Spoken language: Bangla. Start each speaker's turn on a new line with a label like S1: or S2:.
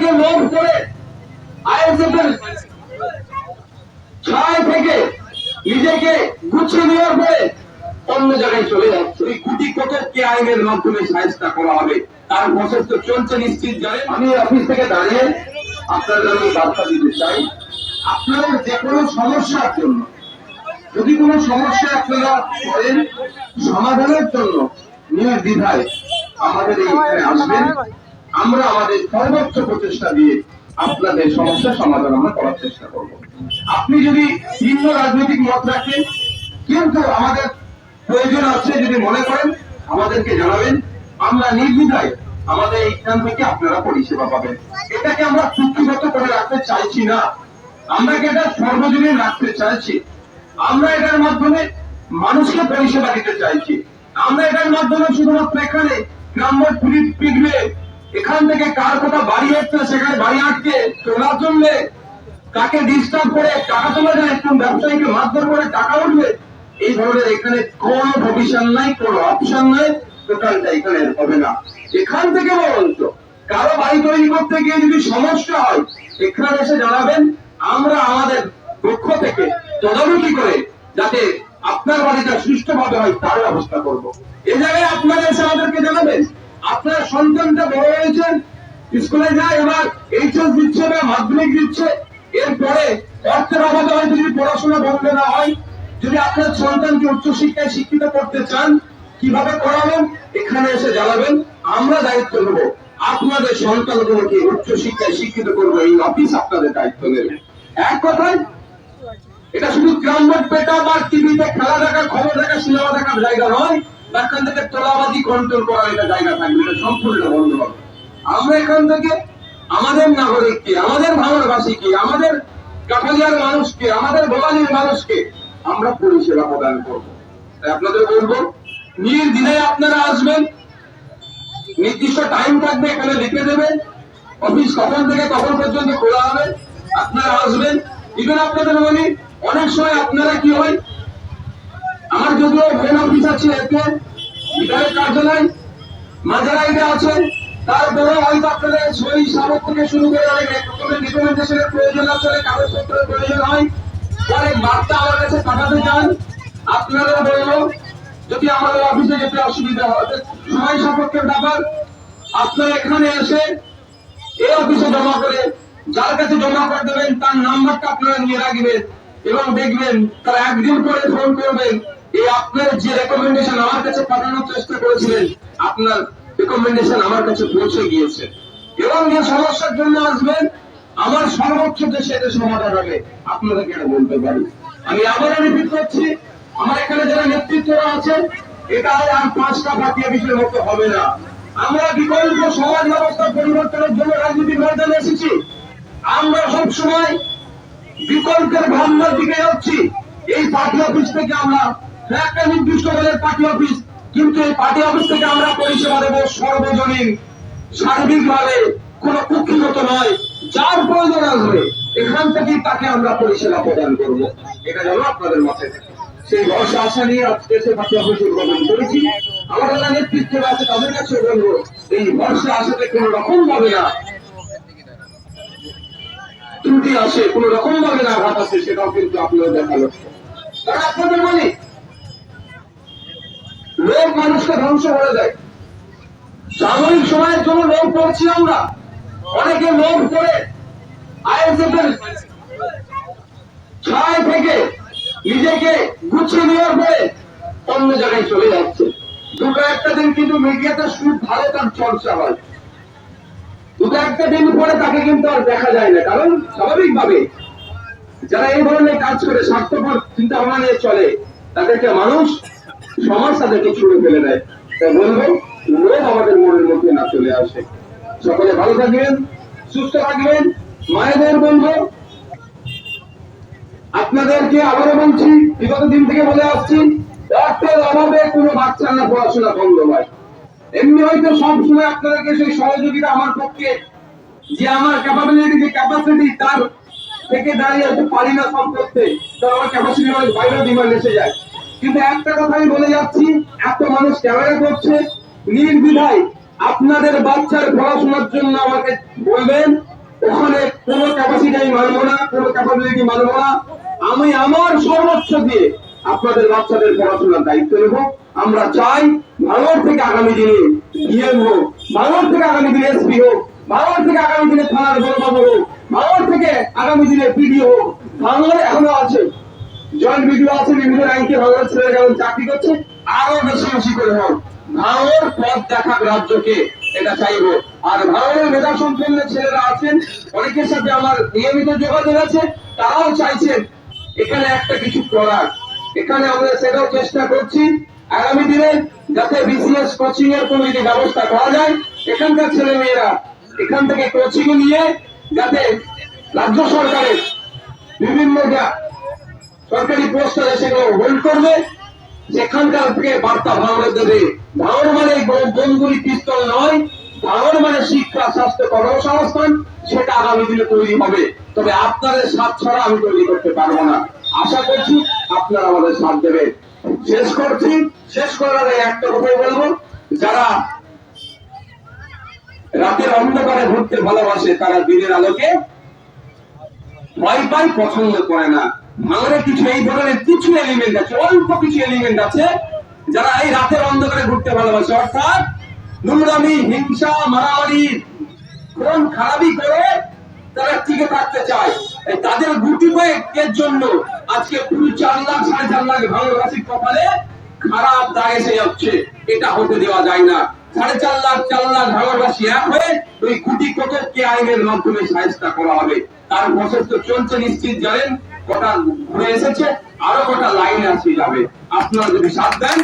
S1: অনেকে লোভ করে আইএসএফ ছায় থেকে নিজেকে গুছিয়ে নেওয়ার পরে অন্য জায়গায় চলে যাচ্ছে। ওই গুটি কতককে আইনের মাধ্যমে সাহায্য করা হবে? তার প্রসেস তো চলছে নিশ্চিত জানেন। আমি অফিস থেকে দাঁড়িয়ে আপনাদের আমি বার্তা দিতে চাই। আপনাদের যে কোনো সমস্যার জন্য যদি কোনো সমস্যা আপনারা করেন সমাধানের জন্য নির্দ্বিধায় আমাদের এইখানে আসবেন। আমরা আমাদের সর্বোচ্চ প্রচেষ্টা দিয়ে আপনাদের সমস্যার সমাধান আমরা করার চেষ্টা করব। আপনি যদি ভিন্ন রাজনৈতিক মত রাখেন, কিন্তু আমাদের প্রয়োজন আছে যদি মনে করেন, আমাদেরকে জানাবেন। আমরা নির্দ্বিধায় আমাদের এইখান থেকে আপনারা পরিষেবা পাবেন। এটাকে আমরা চুক্তিগত করে রাখতে চাইছি না। আমরা এটা সর্বজনীন রাখতে চাইছি? আমরা এটার মাধ্যমে মানুষকে পরিষেবা দিতে চাইছি। আমরা এটার মাধ্যমে শুধুমাত্র এখানে গ্রাম্য পিটবে এখান থেকে কার কোথাও বাড়ি হচ্ছে সেখানে বাড়ি আটকে তোলার জন্য কাকে ডিস্টার্ব করে, টাকা তোলা যায় কোন ব্যবসায়ীকে মারধর করে টাকা উঠবে। এই ধরনের এখানে কোনো ভবিষ্যৎ নাই, কোনো অপশন নাই টোটালটা এখানে হবে না। এখান থেকে বলতো কারও বাড়ি তৈরি করতে গিয়ে যদি সমস্যা হয়, এখানে এসে জানাবেন, আমরা আমাদের পক্ষ থেকে তদারকি করে যাতে আপনার বাড়িটা সুষ্ঠুভাবে হয় তার ব্যবস্থা করব। এ জায়গায় আপনারা এসে আমাদেরকে জানাবেন। আপনার সন্তানটা বড় হয়েছেন, স্কুলে যায়, এবার এইচএস দিচ্ছে বা মাধ্যমিক দিচ্ছে, এরপরে অর্থের অভাবে হয়তো যদি পড়াশোনা বন্ধ না হয়, যদি আপনার সন্তানকে উচ্চশিক্ষায় শিক্ষিত করতে চান, কীভাবে করাবেন? এখানে এসে জানাবেন, আমরা দায়িত্ব নেব। আপনাদের সন্তানগুলোকে উচ্চশিক্ষায় শিক্ষিত করব, এই অফিস আপনাদের দায়িত্ব নেবে। এক কথায়, এটা শুধু গ্রামবোর্ড পেটা বা টিভিতে খেলা দেখা খবর দেখা সিনেমা দেখার জায়গা নয় বা এখান থেকে তোলাবাজি কন্ট্রোল করার এটা জায়গা থাকবে, এটা সম্পূর্ণ বন্ধ হবে। আমরা এখান থেকে আমাদের নাগরিককে আমাদের ভাঙরবাসীকে আমাদের কাঠালিয়ার মানুষকে আমাদের গোলালির মানুষকে আমরা পরিষেবা প্রদান করব। তাই আপনাদের বলব নির্দিনে আপনারা আসবেন, নির্দিষ্ট টাইম থাকবে, এখানে লিখে দেবেন অফিস কখন থেকে কখন পর্যন্ত খোলা হবে, আপনারা আসবেন। ইভেন আপনাদের বলি অনেক সময় আপনারা কি হয় আমার যদিও মেন অফিস আছে এতে, বিধায়ক কার্যালয়, মাঝারাইতে আছে। তারপরে হয়তো আপনাদের সই সাবক থেকে শুরু করে অনেক রকমের রিকমেন্ডেশনের প্রয়োজন আছে, অনেক কাগজপত্রের প্রয়োজন হয়। অনেক বার্তা আমার কাছে পাঠাতে চান। আপনারা বলব, যদি আমাদের অফিসে যেতে অসুবিধা হয় সময় সাপেক্ষের ব্যাপার, আপনারা এখানে এসে এই অফিসে জমা করে, যার কাছে জমা করে দেবেন, তার নাম্বারটা আপনারা নিয়ে রাখবেন এবং দেখবেন, তারা একদিন পরে ফোন করবেন এই আপনার যে রেকমেন্ডেশন আমার কাছে পাঠানোর চেষ্টা করেছিলেন, আপনার রেকমেন্ডেশন আমার কাছে পৌঁছে গিয়েছে। এবং যে সমস্যার জন্য আসবেন, আমার সর্বোচ্চ যে সেটা সমাধান হবে। আপনাদেরকে এটা বলতে পারি? আমি আবার রিপিট করছি। আমার এখানে যারা নেতৃত্বরা আছেন, এটা আর পাঁচটা বাকি বিষয়ের মতো হবে না। আমরা বিকল্প সমাজ ব্যবস্থা পরিবর্তনের জন্য রাজনীতির ময়দানে এসেছি। আমরা সব সময় বিকল্পের ভাবনার দিকে যাচ্ছি। এই পার্টি অফিস থেকে আমরা একটা নির্দিষ্ট দলের পার্টি অফিস কিন্তু এই পার্টি অফিস থেকে আমরা পরিষেবা দেবো সর্বজনীন, সার্বিকভাবে কোন কুক্ষিগত নয়, যার প্রয়োজন আসবে, এখান থেকেই তাকে আমরা পরিষেবা প্রদান করব। এটা যেন আপনাদের মতে থাকে। সেই ভরসা, আশা নিয়ে আজকে সে পার্টি অফিস উদ্বোধন করেছি। আমার যারা নেতৃত্ব আছে, তাদের কাছে বলব, এই ভরসা আশাতে কোন রকম ভাবে না। ত্রুটি আসে, কোন রকম ভাবে না আঘাত আসে সেটাও কিন্তু আপনারা দেখাল। কারণ আপনাদের মানে লোক মানুষকে ধ্বংস করে দেয়। সাময়িক সময়ের জন্য লোভ করছি আমরা। অনেকে লোভ করে আইএসএফ ছায় থেকে নিজেকে গুছিয়ে নেওয়ার পরে অন্য জায়গায় চলে যাচ্ছে। দুটো একটা দিন কিন্তু মিডিয়াতে খুব ভালো তার চর্চা হয়। দুটো একটা দিন পরে তাকে কিন্তু আর দেখা যায় না। কারণ স্বাভাবিকভাবে যারা এই ধরনের কাজ করে স্বার্থপর চিন্তা ভাবনা নিয়ে চলে তাদেরকে মানুষ সমাজ তাদেরকে ছুড়ে ফেলে দেয়। তাই বলব, লোক আমাদের মনের মধ্যে না চলে আসে। সকলে ভালো থাকবেন, সুস্থ থাকবেন। মায়েদের বলব, আপনাদেরকে আবারও বলছি, বিগত দিন থেকে বলে আসছি অর্থের অভাবে কোনো বাচ্চার না পড়াশোনা বন্ধ হয়। এমনি হয়তো সব সময় আপনাদেরকে সেই সহযোগিতা আমার পক্ষে যে আমার ক্যাপাবিলিটি যে ক্যাপাসিটি তার থেকে দাঁড়িয়ে হয়তো পারি না আমার ক্যাপাসিটি বাইরে ডিমান্ড এসে যায়। কিন্তু একটা কথা আমি বলে যাচ্ছি মানুষ ক্যামেরা করছে, নির্দ্বিধায় আপনাদের বাচ্চার পড়াশোনার জন্য আমাকে বলবেন, ওখানে কোনো ক্যাপাসিটি আমি মানবো না, কোনো ক্যাপাসিটি মানবো না। আমি আমার সর্বোচ্চ দিয়ে আপনাদের বাচ্চাদের পড়াশোনার দায়িত্ব নেব। আমরা চাই ভাঙর থেকে আগামী দিনে ডিএম হোক ভাঙর থেকে আগামী দিনে এসপি হোক ভাঙর থেকে আগামী দিনে থানার বড়বাবু হোক ভাঙর থেকে আগামী দিনে পিডিও হোক। ভাঙর এখনও আছে। জয়েন্ট ভিডিও আছে, বিভিন্ন র্যাঙ্কে ভাঙর ছেলেরা যেমন চাকরি করছে, আরও বেশি বেশি করে হোক। ভাঙর পথ দেখাক রাজ্যকে এটা চাইব। আর ভাঙরের মেধা সম্পন্ন ছেলেরা আছেন, অনেকের সাথে আমার নিয়মিত যোগাযোগ আছে, তারাও চাইছেন এখানে একটা কিছু করার। এখানে আমরা সেটাও চেষ্টা করছি। আগামী দিনে যাতে বিসিএস কোচিং এর কোনো যদি ব্যবস্থা করা যায়, এখানকার ছেলে মেয়েরা এখান থেকে কোচিং নিয়ে যাতে রাজ্য সরকারের বিভিন্ন সরকারি পোস্ট আছে সেগুলো হোল্ড করবে, সেখানকার থেকে বার্তা ভাঙড়ে দেবে। ভাঙড় মানে বোমগুলি পিস্তল নয় ভাঙড় মানে শিক্ষা, স্বাস্থ্য, কর্মসংস্থান, সেটা আগামী দিনে তৈরি হবে। তবে আপনাদের সাথ ছাড়া আমি তৈরি করতে পারব না। আশা করছি আপনারা আমাদের সাথ দেবেন। শেষ করছি। শেষ করার একটা কথাই বলব, যারা রাতের অন্ধকারে ঘুরতে ভালোবাসে তারা দিনের আলোকে। ভয় পছন্দ করে না। ভাঙরে কিছু এই ধরনের কিছু এলিমেন্ট আছে, অল্প কিছু এলিমেন্ট আছে, যারা এই রাতের অন্ধকারে ঘুরতে ভালোবাসে। অর্থাৎ নোংরামি, হিংসা, মারামারি কোন খারাপি করে তারা টিকে থাকতে চায়। তাদের গুটি কয়েকের জন্য আজকে পুরো চার লাখ, সাড়ে চার লাখ ভাঙরবাসীর কপালে খারাপ দাগ এসে যাচ্ছে। এটা হতে দেওয়া যায় না। সাড়ে চার লাখ চার লাখ ভাঙরবাসী এক হয়ে ওই কোটি কোটককে আইনের মাধ্যমে সাহেস্তা করা হবে? তার প্রসেস তো চলছে নিশ্চিত জানেন, কটা ঘুরে এসেছে, আরও কটা লাইন আসে যাবে। আপনারা যদি সাথ দেন